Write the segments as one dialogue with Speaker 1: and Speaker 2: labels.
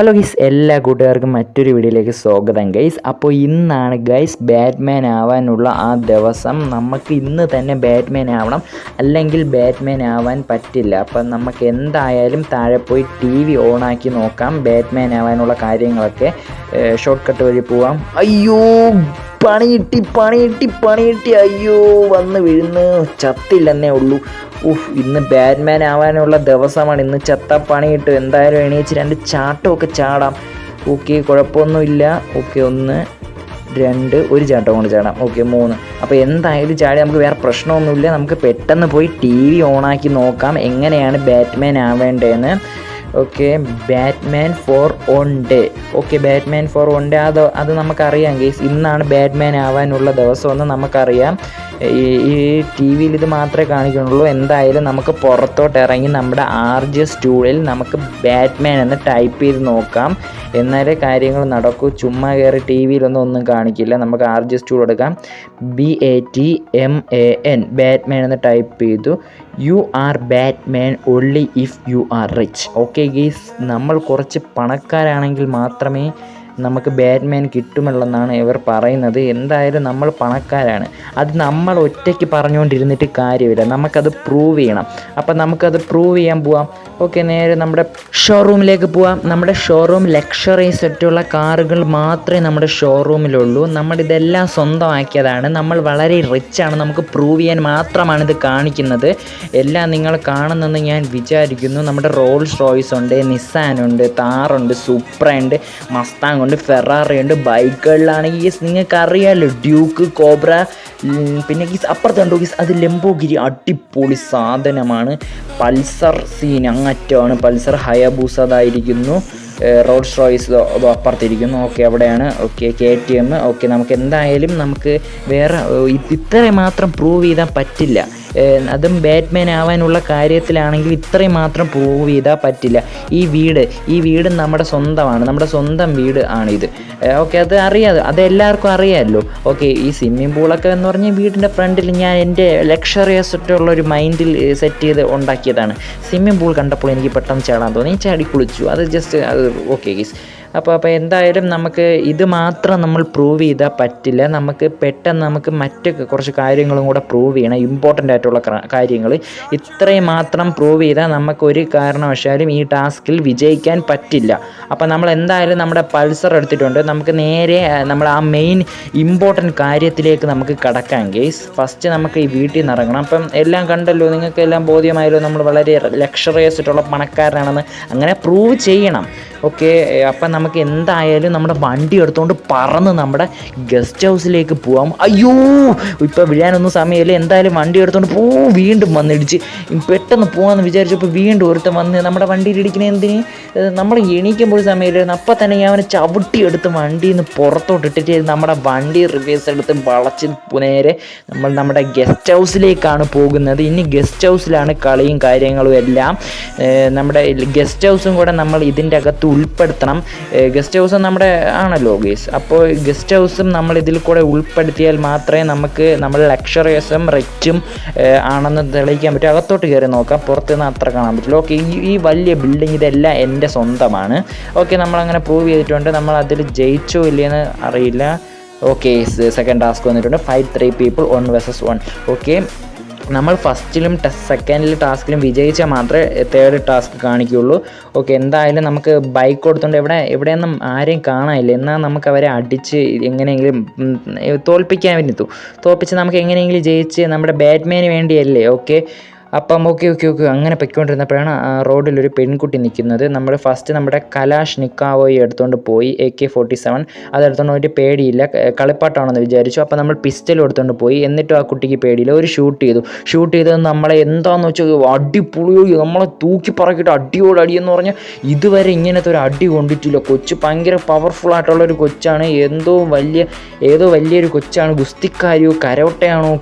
Speaker 1: Hello guys എല്ലാ കൂട്ടുകാർക്കും മറ്റൊരു വീഡിയോയിലേക്ക് സ്വാഗതം ഗൈസ് അപ്പോൾ ഇന്നാണ് ഗൈസ് ബാറ്റ്മാൻ ആവാനുള്ള ആ ദിവസം. നമുക്ക് ഇന്ന് തന്നെ ബാറ്റ്മാൻ ആവണം. അല്ലെങ്കിൽ ബാറ്റ്മാൻ ആവാൻ പറ്റില്ല. അപ്പം നമുക്ക് എന്തായാലും താഴെ പോയി ടി വി ഓണാക്കി നോക്കാം. ബാറ്റ്മാൻ ആവാനുള്ള കാര്യങ്ങളൊക്കെ ഷോർട്ട് കട്ട് വഴി പോവാം. അയ്യോ പണിയിട്ടി പണിയിട്ടി പണി കിട്ടി പണി കിട്ടി അയ്യോ വന്ന് വീഴുന്നു. ചത്തില്ലെന്നേ ഉള്ളൂ. ഉഫ് ഇന്ന് ബാറ്റ്മാൻ ആവാനുള്ള ദിവസമാണ്. ഇന്ന് ചത്ത പണി കിട്ടും. എന്തായാലും എണീച്ച് രണ്ട് ചാട്ടമൊക്കെ ചാടാം. ഓക്കെ കുഴപ്പമൊന്നുമില്ല. ഓക്കെ ഒന്ന് രണ്ട് ഒരു ചാട്ടം കൊണ്ട് ചാടാം. ഓക്കെ മൂന്ന്. അപ്പോൾ എന്തായാലും ചാടി നമുക്ക് വേറെ പ്രശ്നമൊന്നുമില്ല. നമുക്ക് പെട്ടെന്ന് പോയി ടി വി ഓണാക്കി നോക്കാം. എങ്ങനെയാണ് Batman ആവേണ്ടതെന്ന്. Okay Batman for one day okay Batman for one day അത് അത് നമുക്കറിയാം ഗേസ് ഇന്നാണ് ബാറ്റ്മാൻ ആവാനുള്ള ദിവസമെന്ന് നമുക്കറിയാം. ഈ ടി വിയിൽ ഇത് മാത്രമേ കാണിക്കുന്നുള്ളൂ. എന്തായാലും നമുക്ക് പുറത്തോട്ട് ഇറങ്ങി നമ്മുടെ ആർ ജി സ്റ്റൂഡിൽ നമുക്ക് ബാറ്റ്മാൻ എന്ന് ടൈപ്പ് ചെയ്ത് നോക്കാം. എന്നാലേ കാര്യങ്ങൾ നടക്കൂ. ചുമ്മാ കയറി ടി വിയിലൊന്നും ഒന്നും കാണിക്കില്ല. നമുക്ക് ആർ ജി സ്റ്റൂൾ എടുക്കാം. B A T M A N Batman എന്ന് ടൈപ്പ് ചെയ്തു. You are Batman only if you are rich okay guys നമ്മൾ കുറച്ച് പണക്കാരാണെങ്കിൽ മാത്രമേ നമുക്ക് ബാറ്റ്മാൻ കിട്ടുമല്ലെന്നാണ് ഇവർ പറയുന്നത്. എന്തായാലും നമ്മൾ പണക്കാരാണ്. അത് നമ്മൾ ഒറ്റയ്ക്ക് പറഞ്ഞുകൊണ്ടിരുന്നിട്ട് കാര്യമില്ല. നമുക്കത് പ്രൂവ് ചെയ്യണം. അപ്പം നമുക്കത് പ്രൂവ് ചെയ്യാൻ പോവാം. ഓക്കെ നേരെ നമ്മുടെ ഷോറൂമിലേക്ക് പോവാം. നമ്മുടെ ഷോറൂം ലക്ഷറി സെറ്റുള്ള കാറുകൾ മാത്രമേ നമ്മുടെ ഷോറൂമിലുള്ളൂ നമ്മൾ ഇതെല്ലാം സ്വന്തമാക്കിയതാണ്. നമ്മൾ വളരെ റിച്ച് ആണ്. നമുക്ക് പ്രൂവ് ചെയ്യാൻ മാത്രമാണ് ഇത് കാണിക്കുന്നത്. എല്ലാം നിങ്ങൾ കാണുന്നെന്ന് ഞാൻ വിചാരിക്കുന്നു. നമ്മുടെ റോൾസ് റോയ്സ് ഉണ്ട് നിസാൻ ഉണ്ട് താറുണ്ട് സൂപ്ര ഉണ്ട് മസ്താങ് ഉണ്ട് ഫെറാറി ഉണ്ട് ബൈക്കുകളിലാണെങ്കിൽ നിങ്ങൾക്ക് അറിയാമല്ലോ ഡ്യൂക്ക് കോബ്ര പിന്നെ ഗീസ് അപ്പുറത്തുണ്ടോ ഗീസ് അത് ലംബോഗിരി അടിപൊളി സാധനമാണ്. പൾസർ സീൻ അങ്ങറ്റമാണ് പൾസർ ഹയബൂസ അതായിരിക്കുന്നു റോഡ്സ് റോയ്സ് അപ്പുറത്തിരിക്കുന്നു. ഓക്കെ അവിടെയാണ്. Okay K T M. Okay നമുക്ക് എന്തായാലും നമുക്ക് വേറെ ഇത്ര മാത്രം പ്രൂവ് ചെയ്താൽ പറ്റില്ല. അതും ബാറ്റ്മാൻ ആവാനുള്ള കാര്യത്തിലാണെങ്കിൽ ഇത്രയും മാത്രം പ്രൂവ് ചെയ്താൽ പറ്റില്ല. ഈ വീട് ഈ വീട് നമ്മുടെ സ്വന്തമാണ്. നമ്മുടെ സ്വന്തം വീട് ആണിത്. ഓക്കെ അത് അറിയാതെ അത് എല്ലാവർക്കും അറിയാമല്ലോ. ഓക്കെ ഈ സ്വിമ്മിംഗ് പൂളൊക്കെ എന്ന് പറഞ്ഞാൽ വീടിന്റെ ഫ്രണ്ടിൽ ഞാൻ എന്റെ ലക്ഷറിയസിട്ടുള്ള ഒരു മൈൻഡിൽ സെറ്റ് ചെയ്ത് ഉണ്ടാക്കിയതാണ്. സ്വിമ്മിംഗ് പൂൾ കണ്ടപ്പോൾ എനിക്ക് പെട്ടെന്ന് ചാടാൻ തോന്നി. ചാടി കുളിച്ചു. അത് ജസ്റ്റ് അത് ഓക്കെ ഗീസ് അപ്പോൾ അപ്പോൾ എന്തായാലും നമുക്ക് ഇത് മാത്രം നമ്മൾ പ്രൂവ് ചെയ്താൽ പറ്റില്ല. നമുക്ക് പെട്ടെന്ന് നമുക്ക് മറ്റ് കുറച്ച് കാര്യങ്ങളും കൂടെ പ്രൂവ് ചെയ്യണം. ഇമ്പോർട്ടന്റ് ആയിട്ടുള്ള കാര്യങ്ങൾ ഇത്രയും മാത്രം പ്രൂവ് ചെയ്താൽ നമുക്ക് ഒരു കാരണവശാലും ഈ ടാസ്കിൽ വിജയിക്കാൻ പറ്റില്ല. അപ്പോൾ നമ്മൾ എന്തായാലും നമ്മുടെ പൾസർ എടുത്തിട്ടുണ്ട്. നമുക്ക് നേരെ നമ്മൾ ആ മെയിൻ ഇമ്പോർട്ടന്റ് കാര്യത്തിലേക്ക് നമുക്ക് കടക്കാം ഗെയ്സ് ഫസ്റ്റ് നമുക്ക് ഈ വീട്ടിൽ നിന്ന് ഇറങ്ങണം. അപ്പം എല്ലാം കണ്ടല്ലോ നിങ്ങൾക്ക് എല്ലാം ബോധ്യമായല്ലോ. നമ്മൾ വളരെ ലക്ഷറിയസ് ആയിട്ടുള്ള പണക്കാരനാണെന്ന്. അങ്ങനെ പ്രൂവ് ചെയ്യണം. ഓക്കെ അപ്പം നമുക്ക് എന്തായാലും നമ്മുടെ വണ്ടി എടുത്തുകൊണ്ട് പറന്ന് നമ്മുടെ ഗസ്റ്റ് ഹൗസിലേക്ക് പോവാം. അയ്യോ ഇപ്പോൾ വീഴാനൊന്നും സമയമില്ല. എന്തായാലും വണ്ടി എടുത്തുകൊണ്ട് പോ വീണ്ടും വന്നിടിച്ച്. പെട്ടെന്ന് പോകാമെന്ന് വിചാരിച്ചപ്പോൾ വീണ്ടും ഒരുത്തൻ വന്ന് നമ്മുടെ വണ്ടിയിൽ ഇടിക്കുന്ന എന്തിന്? നമ്മൾ എണീക്കുമ്പോൾ സമയമില്ലായിരുന്നു. അപ്പം തന്നെ ഞാൻ അവനെ ചവിട്ടി എടുത്ത് വണ്ടിയിൽ നിന്ന് പുറത്തോട്ടിട്ടിട്ട് നമ്മുടെ വണ്ടി റിവേഴ്സ് എടുത്ത് വളച്ച് നേരെ നമ്മൾ നമ്മുടെ ഗസ്റ്റ് ഹൗസിലേക്കാണ് പോകുന്നത്. ഇനി ഗസ്റ്റ് ഹൗസിലാണ് കളിയും കാര്യങ്ങളും എല്ലാം. നമ്മുടെ ഗസ്റ്റ് ഹൗസും കൂടെ നമ്മൾ ഇതിന്റെ അകത്ത് ഉൾപ്പെടുത്തണം. ഗസ്റ്റ് ഹൗസ് നമ്മുടെ ആണല്ലോ ഗേസ്. അപ്പോൾ ഗസ്റ്റ് ഹൗസും നമ്മൾ ഇതിൽ കൂടെ ഉൾപ്പെടുത്തിയാൽ മാത്രമേ നമുക്ക് നമ്മൾ ലക്ഷറിയസും റിച്ചും ആണെന്ന് തെളിയിക്കാൻ പറ്റും. അകത്തോട്ട് കയറി നോക്കാം. പുറത്ത് നിന്ന് അത്ര കാണാൻ പറ്റില്ല. ഓക്കെ ഈ ഈ വലിയ ബിൽഡിംഗ് ഇതെല്ലാം എന്റെ സ്വന്തമാണ്. ഓക്കെ നമ്മളങ്ങനെ പ്രൂവ് ചെയ്തിട്ടുണ്ട്. നമ്മൾ അതിൽ ജയിച്ചോ ഇല്ലയെന്ന് അറിയില്ല. ഓക്കെ സെക്കൻഡ് ടാസ്ക് വന്നിട്ടുണ്ട്. Five three people one versus one okay നമ്മൾ ഫസ്റ്റിലും സെക്കൻഡിലും ടാസ്കിലും വിജയിച്ചാൽ മാത്രമേ തേർഡ് ടാസ്ക് കാണിക്കുകയുള്ളൂ. ഓക്കെ എന്തായാലും നമുക്ക് ബൈക്ക് കൊടുത്തുകൊണ്ട് എവിടെ എവിടെയൊന്നും ആരെയും കാണാനില്ല. എന്നാൽ നമുക്ക് അവരെ അടിച്ച് എങ്ങനെയെങ്കിലും തോൽപ്പിക്കാൻ വേണ്ടി തോൽപ്പിച്ച് നമുക്ക് എങ്ങനെയെങ്കിലും ജയിച്ച് നമ്മുടെ ബാറ്റ്മാന് വേണ്ടിയല്ലേ? ഓക്കെ അപ്പം ഓക്കെ ഓക്കെ ഓക്കെ. അങ്ങനെ പൊയ്ക്കൊണ്ടിരുന്നപ്പോഴാണ് റോഡിലൊരു പെൺകുട്ടി നിൽക്കുന്നത്. നമ്മൾ ഫസ്റ്റ് നമ്മുടെ കലാഷ് നിക്കാവോയി എടുത്തുകൊണ്ട് പോയി എ കെ ഫോർട്ടി സെവൻ അതെടുത്തോണ്ട് പോയിട്ട് പേടിയില്ല കളിപ്പാട്ടാണെന്ന് വിചാരിച്ചു. അപ്പോൾ നമ്മൾ പിസ്റ്റൽ എടുത്തുകൊണ്ട് പോയി. എന്നിട്ടും ആ കുട്ടിക്ക് പേടിയില്ല. ഒരു ഷൂട്ട് ചെയ്തു. ഷൂട്ട് ചെയ്തത് നമ്മളെ എന്താന്ന് വെച്ചാൽ അടിപൊളിയോ നമ്മളെ തൂക്കി പറക്കിയിട്ട് അടിയോട് അടിയെന്ന് പറഞ്ഞാൽ ഇതുവരെ ഇങ്ങനത്തെ ഒരു അടി കൊണ്ടിട്ടില്ല. കൊച്ച് ഭയങ്കര പവർഫുൾ ആയിട്ടുള്ള ഒരു കൊച്ചാണ്. എന്തോ വലിയ ഏതോ വലിയൊരു കൊച്ചാണ്. ഗുസ്തിക്കാരിയോ കരോട്ടയാണോ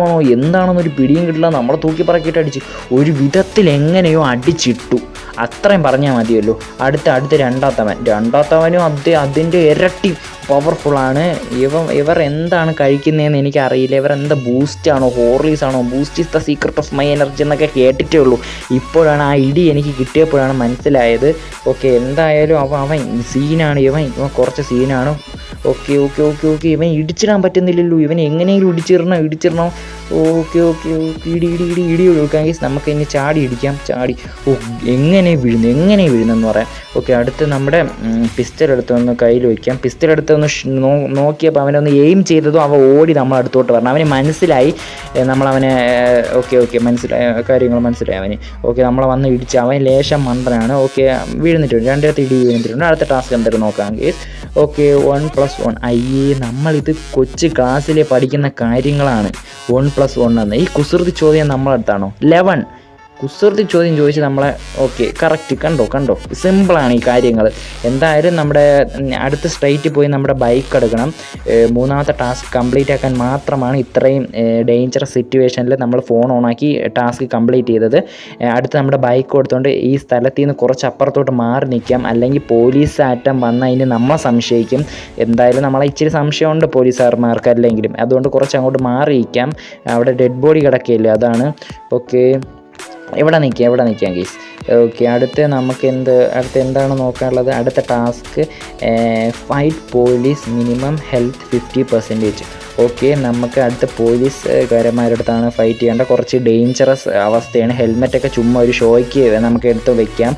Speaker 1: ആണോ എന്താണെന്നൊരു പിടിയും കിട്ടില്ല. നമ്മളെ തൂക്കി പറക്കിയിട്ട് അടിച്ച് ഒരു വിധത്തിൽ എങ്ങനെയോ അടിച്ചിട്ടു. അത്രയും പറഞ്ഞാൽ മതിയല്ലോ. അടുത്ത അടുത്ത രണ്ടാത്തവൻ. രണ്ടാത്തവനും അത് അതിന്റെ ഇരട്ടി പവർഫുള്ളാണ് ഇവ ഇവർ എന്താണ് കഴിക്കുന്നതെന്ന് എനിക്കറിയില്ല. ഇവർ എന്താ ബൂസ്റ്റാണോ ഹോർലീസ് ആണോ Boost is the secret of my energy എന്നൊക്കെ കേട്ടിട്ടേ ഉള്ളൂ. ഇപ്പോഴാണ് ആ ഇടി എനിക്ക് കിട്ടിയപ്പോഴാണ് മനസ്സിലായത്. ഓക്കെ എന്തായാലും അവൻ അവൻ സീനാണ് ഇവൻ ഇവൻ കുറച്ച് സീനാണ് ഓക്കെ ഓക്കെ ഓക്കെ ഓക്കെ. ഇവൻ ഇടിച്ചിടാൻ പറ്റുന്നില്ലല്ലോ. ഇവൻ എങ്ങനെയെങ്കിലും ഇടിച്ചിടണം ഇടിച്ചിടണം? Okay okay okay. ഇടി ഇടി ഇടി ഇടി ഗൈസ് നമുക്ക് ഇനി ചാടി ഇടിക്കാം. ചാടി. ഓ എങ്ങനെ വീഴുന്നു? എങ്ങനെ വീഴുന്നെന്ന് പറയാം. ഓക്കെ അടുത്ത് നമ്മുടെ പിസ്റ്റൽ എടുത്തൊന്ന് കയ്യിൽ വയ്ക്കാം പിസ്റ്റൽ എടുത്ത് ഒന്ന് നോക്കിയപ്പോൾ അവനൊന്ന് എയിം ചെയ്തതും അവ ഓടി നമ്മൾ അടുത്തോട്ട് വരണം. അവന് മനസ്സിലായി. നമ്മളവനെ ഓക്കെ ഓക്കെ മനസ്സിലായ. കാര്യങ്ങൾ മനസ്സിലായി അവന്. ഓക്കെ നമ്മളെ വന്ന് ഇടിച്ച് അവൻ ലേശം മന്ത്രനാണ്. ഓക്കെ വീഴുന്നിട്ടുണ്ട്. രണ്ടിടത്ത് ഇടി വീഴുന്നിട്ടുണ്ട്. അടുത്ത ടാസ്ക് എന്തായാലും നോക്കാം guys okay one plus one അയ്യേ നമ്മളിത് കൊച്ചു ക്ലാസ്സിലെ പഠിക്കുന്ന കാര്യങ്ങളാണ്. വൺ പ്ലസ് വൺ എന്ന് ഈ കുസൃതി ചോദ്യം നമ്മളടുത്താണോ? ലെവൻ. കുസൃതി ചോദ്യം ചോദിച്ച് നമ്മളെ ഓക്കെ കറക്റ്റ് കണ്ടോ കണ്ടോ? സിമ്പിളാണ് ഈ കാര്യങ്ങൾ. എന്തായാലും നമ്മുടെ അടുത്ത സ്ട്രൈറ്റ് പോയി നമ്മുടെ ബൈക്ക് എടുക്കണം. മൂന്നാമത്തെ ടാസ്ക് കംപ്ലീറ്റ് ആക്കാൻ മാത്രമാണ് ഇത്രയും ഡേഞ്ചറസ് സിറ്റുവേഷനിൽ നമ്മൾ ഫോൺ ഓണാക്കി ടാസ്ക് കംപ്ലീറ്റ് ചെയ്തത്. അടുത്ത് നമ്മുടെ ബൈക്ക് കൊടുത്തുകൊണ്ട് ഈ സ്ഥലത്ത് നിന്ന് കുറച്ച് അപ്പുറത്തോട്ട് മാറി നിൽക്കാം അല്ലെങ്കിൽ പോലീസ് ആറ്റം വന്ന് അതിന് നമ്മളെ സംശയിക്കും. എന്തായാലും നമ്മളെ ഇച്ചിരി സംശയമുണ്ട് പോലീസുകാർമാർക്ക് അല്ലെങ്കിലും. അതുകൊണ്ട് കുറച്ച് അങ്ങോട്ട് മാറിയിരിക്കാം. അവിടെ ഡെഡ് ബോഡി കിടക്കില്ല അതാണ്. ഓക്കെ എവിടെ നിൽക്കുക എവിടെ നിൽക്കാം ഗീസ് ഓക്കെ അടുത്ത നമുക്ക് എന്ത് അടുത്ത എന്താണ് നോക്കാനുള്ളത്? അടുത്ത task fight police minimum health fifty percentage okay നമുക്ക് അടുത്ത പോലീസുകാരന്മാരുടെ അടുത്താണ് ഫൈറ്റ് ചെയ്യേണ്ട കുറച്ച് ഡേഞ്ചറസ് അവസ്ഥയാണ്. ഹെൽമെറ്റൊക്കെ ചുമ്മാ ഒരു ഷോയ്ക്ക് നമുക്ക് എടുത്ത് വെക്കാം.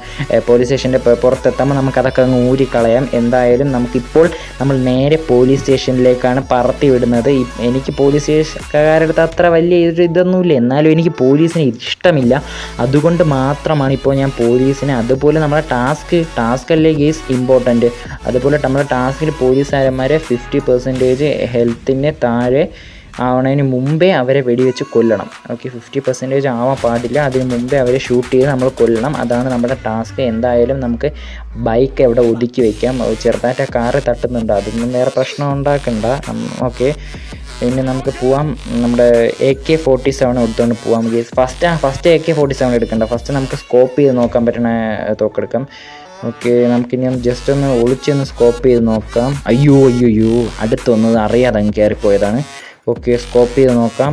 Speaker 1: പോലീസ് സ്റ്റേഷന്റെ പുറത്തെത്തുമ്പോൾ നമുക്കതൊക്കെ അങ്ങ് ഊരിക്കളയാം. എന്തായാലും നമുക്കിപ്പോൾ നമ്മൾ നേരെ പോലീസ് സ്റ്റേഷനിലേക്കാണ് പറത്തി വിടുന്നത്. എനിക്ക് പോലീസ് സ്റ്റേഷൻകാരുടെ അടുത്ത് അത്ര വലിയ ഇതൊന്നുമില്ല. എന്നാലും എനിക്ക് പോലീസിനെ ഇഷ്ടമില്ല. അതുകൊണ്ട് മാത്രമാണ് ഇപ്പോൾ ഞാൻ പോലീസിനെ അതുപോലെ നമ്മുടെ ടാസ്ക് ടാസ്ക് അല്ലേ ഗീസ് ഇമ്പോർട്ടന്റ് അതുപോലെ നമ്മുടെ ടാസ്കിൽ പോലീസുകാരന്മാരെ ഫിഫ്റ്റി പെർസെന്റേജ് ഹെൽത്തിന് താഴെ ആവണതിന് മുമ്പേ അവരെ വെടിവെച്ച് കൊല്ലണം. ഓക്കെ ഫിഫ്റ്റി പെർസെന്റേജ് ആവാൻ പാടില്ല. അതിന് മുമ്പേ അവരെ ഷൂട്ട് ചെയ്ത് നമ്മൾ കൊല്ലണം. അതാണ് നമ്മുടെ ടാസ്ക്. എന്തായാലും നമുക്ക് ബൈക്ക് എവിടെ ഒതുക്കി വയ്ക്കാം ചെറുതായിട്ട് കാറ് തട്ടുന്നുണ്ട്. അതൊന്നും വേറെ പ്രശ്നം ഉണ്ടാക്കണ്ട. ഓക്കെ പിന്നെ നമുക്ക് പോവാം. നമ്മുടെ എ കെ ഫോർട്ടി സെവൻ എടുത്തുകൊണ്ട് പോവാം guys first first A K forty seven എടുക്കണ്ട. ഫസ്റ്റ് നമുക്ക് സ്കോപ്പ് ചെയ്ത് നോക്കാൻ പറ്റണ തോക്കെടുക്കാം. ഓക്കെ നമുക്കിനി ജസ്റ്റ് ഒന്ന് ഒളിച്ചൊന്ന് സ്കോപ്പ് ചെയ്ത് നോക്കാം. അയ്യോ അയ്യോ അയ്യോ. അടുത്ത് വന്നത് അറിയാതെ അങ്ങ് കയറിപ്പോയതാണ്. ഓക്കെ സ്കോപ്പ് ചെയ്ത് നോക്കാം.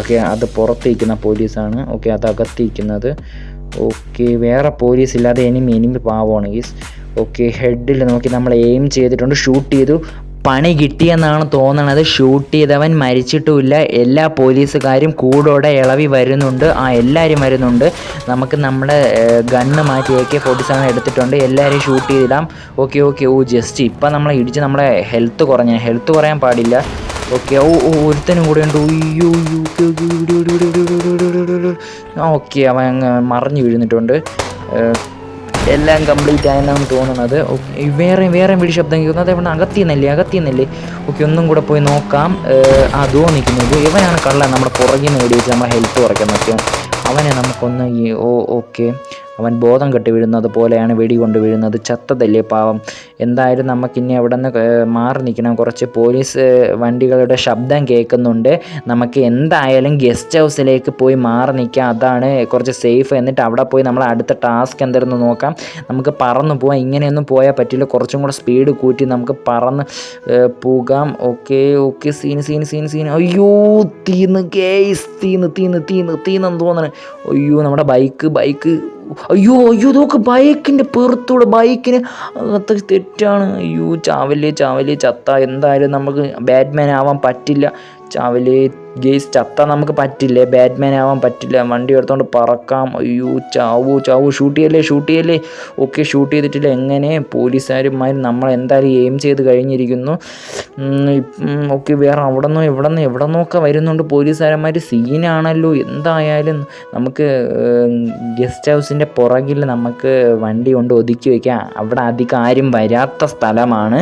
Speaker 1: ഓക്കെ അത് പുറത്തിരിക്കുന്ന പോലീസാണ്. ഓക്കെ അത് അകത്തിരിക്കുന്നത്. ഓക്കെ വേറെ പോലീസ് ഇല്ലാതെ എനിമി എനിമി പാവമാണ് ഗീസ് ഓക്കെ ഹെഡിൽ നോക്കി നമ്മൾ എയിം ചെയ്തിട്ടുണ്ട് ഷൂട്ട് ചെയ്തു. പണി കിട്ടിയെന്നാണ് തോന്നണത്. ഷൂട്ട് ചെയ്തവൻ മരിച്ചിട്ടുമില്ല. എല്ലാ പോലീസുകാരും കൂടോടെ ഇളവി വരുന്നുണ്ട്. ആ എല്ലാവരും വരുന്നുണ്ട്. നമുക്ക് നമ്മുടെ ഗണ്ണ് മാറ്റി എ കെ ഫോർട്ടി സെവൻ എടുത്തിട്ടുണ്ട്. എല്ലാവരെയും ഷൂട്ട് ചെയ്തിടാം. Okay okay. ഓ ജസ്റ്റ് ഇപ്പം നമ്മളെ ഇടിച്ച് നമ്മളെ ഹെൽത്ത് കുറഞ്ഞ. ഹെൽത്ത് കുറയാൻ പാടില്ല. ഓക്കെ ഓ ഒരുത്തനും കൂടെ ഉണ്ട്. ഉയ്യോ ഓക്കെ അവൻ മറിഞ്ഞു വീഴുന്നിട്ടുണ്ട്. എല്ലാം കംപ്ലീറ്റ് ആയെന്നാണ് തോന്നുന്നത്. വേറെ വേറെ വീട് ശബ്ദം കേൾക്കുന്നത് ഇവിടെ അകത്തിന്നല്ലേ അകത്തിന്നല്ലേ? ഓക്കെ ഒന്നും കൂടെ പോയി നോക്കാം. അതോ നിൽക്കുന്നത്. ഇവനാണ് കള്ളൻ നമ്മുടെ പുറകിൽ നിന്ന് ഓടി വെച്ച് നമ്മുടെ ഹെൽത്ത് കുറയ്ക്കാൻ പറ്റും അവനെ നമുക്കൊന്ന് ഓ ഓക്കെ അവൻ ബോധം കെട്ടി വീഴുന്നത് പോലെയാണ് വെടി കൊണ്ട് വീഴുന്നത്. ചത്തതല്ലേ പാവം. എന്തായാലും നമുക്കിനി അവിടെ നിന്ന് മാറി നിൽക്കണം. കുറച്ച് പോലീസ് വണ്ടികളുടെ ശബ്ദം കേൾക്കുന്നുണ്ട്. നമുക്ക് എന്തായാലും ഗസ്റ്റ് ഹൗസിലേക്ക് പോയി മാറി നിൽക്കാം. അതാണ് കുറച്ച് സേഫ്. എന്നിട്ട് അവിടെ പോയി നമ്മൾ അടുത്ത ടാസ്ക് എന്തായിരുന്നു നോക്കാം. നമുക്ക് പറന്ന് പോകാം ഇങ്ങനെയൊന്നും പോയാൽ പറ്റില്ല. കുറച്ചും കൂടെ സ്പീഡ് കൂട്ടി നമുക്ക് പറന്ന് പോകാം. Okay okay. Scene scene scene scene അയ്യോ തീന്ന് കേസ് തീന്ന് തീന്ന് തീന്ന് തീന്നെന്ന് തോന്നണേ. അയ്യോ നമ്മുടെ ബൈക്ക് ബൈക്ക്. അയ്യോ അയ്യോ നോക്ക് ബൈക്കിന്റെ പുറത്തൂടെ ബൈക്കിന്. അകത്ത് തെറ്റാണ്. അയ്യോ ചാവല്ലേ ചാവല്ലേ ചത്ത. എന്തായാലും നമുക്ക് ബാറ്റ്മാൻ ആവാൻ പറ്റില്ല. ചാവൽ ഗേസ് ചത്ത നമുക്ക് പറ്റില്ലേ? ബാറ്റ്മാൻ ആവാൻ പറ്റില്ല. വണ്ടി എടുത്തോണ്ട് പറക്കാം. അയ്യോ ചാവു ചാവു. ഷൂട്ട് ചെയ്യല്ലേ ഷൂട്ട് ചെയ്യല്ലേ? ഓക്കെ ഷൂട്ട് ചെയ്തിട്ടില്ല. എങ്ങനെ? പോലീസുകാരുമായി നമ്മൾ എന്തായാലും എയിം ചെയ്ത് കഴിഞ്ഞിരിക്കുന്നു. ഓക്കെ വേറെ അവിടെ നിന്നോ എവിടെ നിന്ന് എവിടെ നിന്നൊക്കെ വരുന്നുണ്ട് പോലീസുകാരന്മാർ സീനാണല്ലോ. എന്തായാലും നമുക്ക് ഗസ്റ്റ് ഹൗസിന്റെ പുറകിൽ നമുക്ക് വണ്ടി കൊണ്ട് ഒതുക്കി വയ്ക്കാം അവിടെ അധികം ആരും വരാത്ത സ്ഥലമാണ്.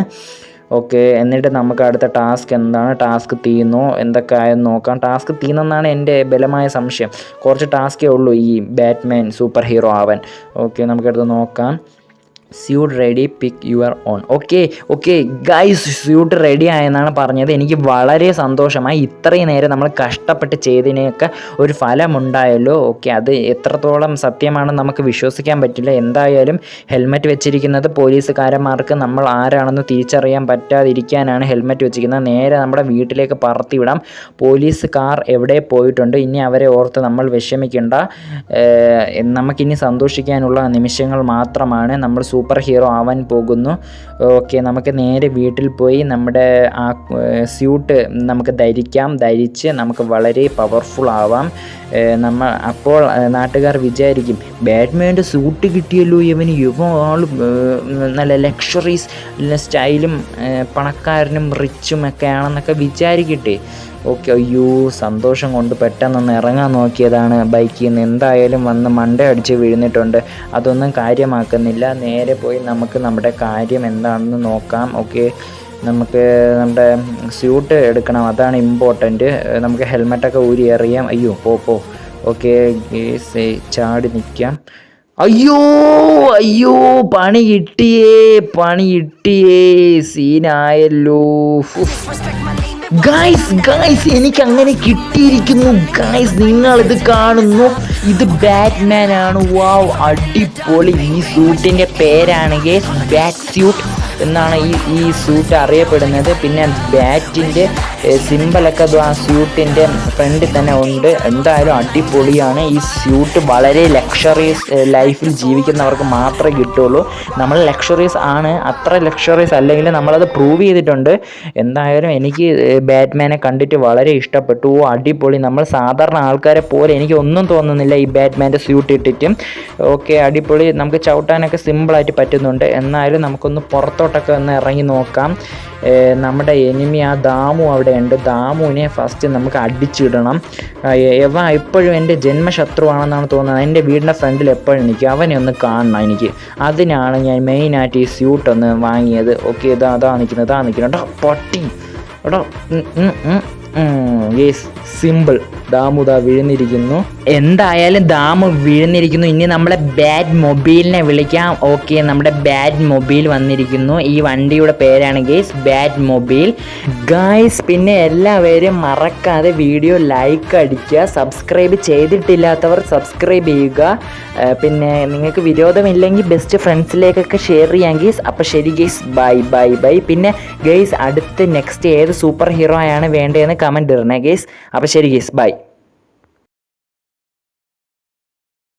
Speaker 1: ഓക്കെ എന്നിട്ട് നമുക്ക് അടുത്ത ടാസ്ക് എന്താണ്? ടാസ്ക് തീർന്നോ എന്തൊക്കെ ആയെന്ന് നോക്കാം. ടാസ്ക് തീർന്നെന്നാണ് എന്റെ ബലമായ സംശയം. കുറച്ച് ടാസ്കേ ഉള്ളൂ ഈ ബാറ്റ്മാൻ സൂപ്പർ ഹീറോ ആവാൻ. ഓക്കെ നമുക്കടുത്ത് നോക്കാം. Suit ready pick your own okay okay guys suit ready ആയെന്നാണ് പറഞ്ഞത്. എനിക്ക് വളരെ സന്തോഷമായി. ഇത്രയും നേരം നമ്മൾ കഷ്ടപ്പെട്ട് ചെയ്തതിനൊക്കെ ഒരു ഫലമുണ്ടായല്ലോ. ഓക്കെ അത് എത്രത്തോളം സത്യമാണെന്ന് നമുക്ക് വിശ്വസിക്കാൻ പറ്റില്ല. എന്തായാലും ഹെൽമെറ്റ് വെച്ചിരിക്കുന്നത് പോലീസുകാരന്മാർക്ക് നമ്മൾ ആരാണെന്ന് തിരിച്ചറിയാൻ പറ്റാതിരിക്കാനാണ് ഹെൽമെറ്റ് വെച്ചിരിക്കുന്നത്. നേരെ നമ്മുടെ വീട്ടിലേക്ക് പറത്തി വിടാം പോലീസ് കാർ എവിടെ പോയിട്ടുണ്ട്? ഇനി അവരെ ഓർത്ത് നമ്മൾ വിഷമിക്കേണ്ട. നമുക്കിനി സന്തോഷിക്കാനുള്ള നിമിഷങ്ങൾ മാത്രമാണ്. നമ്മൾ സൂപ്പർ ഹീറോ ആവാൻ പോകുന്നു. ഓക്കെ നമുക്ക് നേരെ വീട്ടിൽ പോയി നമ്മുടെ ആ സ്യൂട്ട് നമുക്ക് ധരിക്കാം. ധരിച്ച് നമുക്ക് വളരെ പവർഫുൾ ആവാം. നമ്മൾ അപ്പോൾ നാട്ടുകാർ വിചാരിക്കും ബാറ്റ്മാന്റെ സൂട്ട് കിട്ടിയല്ലോ ഇവന് യുവ നല്ല ലക്ഷറീസ് സ്റ്റൈലും പണക്കാരനും റിച്ചും ഒക്കെ ആണെന്നൊക്കെ വിചാരിക്കട്ടെ. ഓക്കെ അയ്യോ സന്തോഷം കൊണ്ട് പെട്ടെന്നൊന്ന് ഇറങ്ങാൻ നോക്കിയതാണ്. ബൈക്കിൽ നിന്ന് എന്തായാലും വന്ന് മണ്ട അടിച്ച് വീഴുന്നിട്ടുണ്ട്. അതൊന്നും കാര്യമാക്കുന്നില്ല. നേരെ പോയി നമുക്ക് നമ്മുടെ കാര്യം എന്താണെന്ന് നോക്കാം. ഓക്കെ നമുക്ക് നമ്മുടെ സ്യൂട്ട് എടുക്കണം. അതാണ് ഇമ്പോർട്ടന്റ് നമുക്ക് ഹെൽമെറ്റൊക്കെ ഊരി എറിയാം. അയ്യോ പോ പോ. ഓക്കെ ചാടി നിൽക്കാം അയ്യോ അയ്യോ പണി കിട്ടിയേ പണി കിട്ടിയേ സീനായല്ലോ. ഗായ്സ് ഗായ്സ് എനിക്ക് അങ്ങനെ കിട്ടിയിരിക്കുന്നു. ഗായ്സ് നിങ്ങൾ ഇത് കാണുന്നു. ഇത് ബാറ്റ്മാൻ ആണ്. വാവ് അടിപൊളി. ഈ സൂട്ടിന്റെ പേരാണെങ്കിൽ ബാറ്റ് സ്യൂട്ട് എന്നാണ് ഈ ഈ സ്യൂട്ട് അറിയപ്പെടുന്നത്. പിന്നെ ബാറ്റിന്റെ സിമ്പിളൊക്കെ ആ സ്യൂട്ടിന്റെ ഫ്രണ്ടിൽ തന്നെ ഉണ്ട്. എന്തായാലും അടിപൊളിയാണ്. ഈ സ്യൂട്ട് വളരെ ലക്ഷറീസ് ലൈഫിൽ ജീവിക്കുന്നവർക്ക് മാത്രമേ കിട്ടുള്ളൂ നമ്മൾ ലക്ഷറീസ് ആണ്. അത്ര ലക്ഷറീസ് അല്ലെങ്കിൽ നമ്മളത് പ്രൂവ് ചെയ്തിട്ടുണ്ട്. എന്തായാലും എനിക്ക് ബാറ്റ്മാനെ കണ്ടിട്ട് വളരെ ഇഷ്ടപ്പെട്ടു. ഓ അടിപൊളി. നമ്മൾ സാധാരണ ആൾക്കാരെ പോലെ എനിക്ക് ഒന്നും തോന്നുന്നില്ല ഈ ബാറ്റ്മാന്റെ സ്യൂട്ട് ഇട്ടിട്ടും. ഓക്കെ അടിപൊളി. നമുക്ക് ചവിട്ടാനൊക്കെ സിമ്പിളായിട്ട് പറ്റുന്നുണ്ട്. എന്നാലും നമുക്കൊന്ന് പുറത്തോട്ടൊക്കെ ഒന്ന് ഇറങ്ങി നോക്കാം. നമ്മുടെ എനിമി ആ ദാമു അവിടെ ഉണ്ട് ദാമുവിനെ ഫസ്റ്റ് നമുക്ക് അടിച്ചിടണം. എവ എപ്പോഴും എന്റെ ജന്മശത്രുവാണെന്നാണ് തോന്നുന്നത്. എന്റെ വീടിന്റെ ഫ്രണ്ടിൽ എപ്പോഴും നിൽക്കും. അവനെ ഒന്ന് കാണണം എനിക്ക്. അതിനാണ് ഞാൻ മെയിനായിട്ട് ഈ സ്യൂട്ട് ഒന്ന് വാങ്ങിയത്. ഓക്കെ ഇതാ അതാ നിൽക്കുന്നത് ഇതാ നിൽക്കുന്നത്. പട്ടി. എടാ സിമ്പിൾ. ദാമു ദാ വീഴുന്നിരിക്കുന്നു എന്തായാലും ദാമു വീഴുന്നിരിക്കുന്നു ഇനി നമ്മളെ ബാറ്റ് മൊബൈലിനെ വിളിക്കാം. ഓക്കെ നമ്മുടെ ബാറ്റ് മൊബൈൽ വന്നിരിക്കുന്നു. ഈ വണ്ടിയുടെ പേരാണ് ഗേസ് ബാറ്റ് മൊബൈൽ ഗായ്സ് പിന്നെ എല്ലാവരും മറക്കാതെ വീഡിയോ ലൈക്ക് അടിക്കുക. സബ്സ്ക്രൈബ് ചെയ്തിട്ടില്ലാത്തവർ സബ്സ്ക്രൈബ് ചെയ്യുക. പിന്നെ നിങ്ങൾക്ക് വിരോധമില്ലെങ്കിൽ ബെസ്റ്റ് ഫ്രണ്ട്സിലേക്കൊക്കെ ഷെയർ ചെയ്യാം ഗേസ് അപ്പോൾ ശരി ഗേസ് ബൈ ബൈ ബൈ പിന്നെ ഗേസ് അടുത്ത് നെക്സ്റ്റ് ഏത് സൂപ്പർ ഹീറോ ആണ് വേണ്ടതെന്ന് കമന്റ് ഇടണേ ഗേസ് അപ്പോൾ ശരി ഗേസ് ബൈ